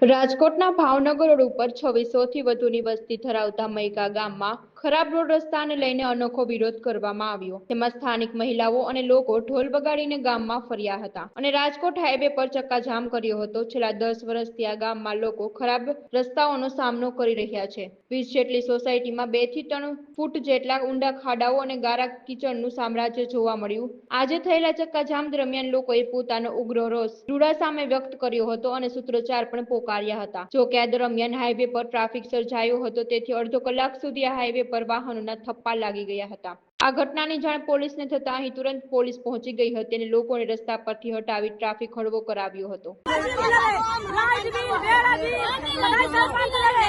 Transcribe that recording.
રાજકોટના ભાવનગર રોડ ઉપર છવ્વીસોથી વધુની વસ્તી ધરાવતા મૈકા ગામમાં ખરાબ રોડ રસ્તાને લઈને અનોખો વિરોધ કરવામાં આવ્યો. તેમાં સ્થાનિક મહિલાઓ અને લોકો ઢોલ બગાડીને ગામમાં ફર્યા હતા અને રાજકોટ હાઈવે પર ચક્કાજામ કર્યો હતો. છેલ્લા દસ વર્ષથી આ ગામમાં લોકો ખરાબ રસ્તાઓનો સામનો કરી રહ્યા છે. વીસ જેટલી સોસાયટીમાં બેથી ત્રણ ફૂટ જેટલા ઊંડા ખાડાઓ અને ગારા કીચડનું સામ્રાજ્ય જોવા મળ્યું. આજે થયેલા ચક્કાજામ દરમિયાન લોકોએ પોતાનો ઉગ્ર રોષ રૂડા સામે વ્યક્ત કર્યો હતો અને સૂત્રોચ્ચાર પણ પોકાર્યા હતા. જો કે આ દરમિયાન હાઈવે પર ટ્રાફિક સર્જાયો હતો, તેથી અડધો કલાક સુધી આ હાઈવે પર વાહનોના થપ્પા લાગી ગયા હતા આ ઘટનાની જાણ પોલીસને થતા અહીં તુરંત પોલીસ પહોંચી ગઈ હતી અને લોકોને રસ્તા પરથી હટાવી ટ્રાફિક હળવો કરાવ્યો હતો રાજવી બેરાજી ખાતે રોડ લડે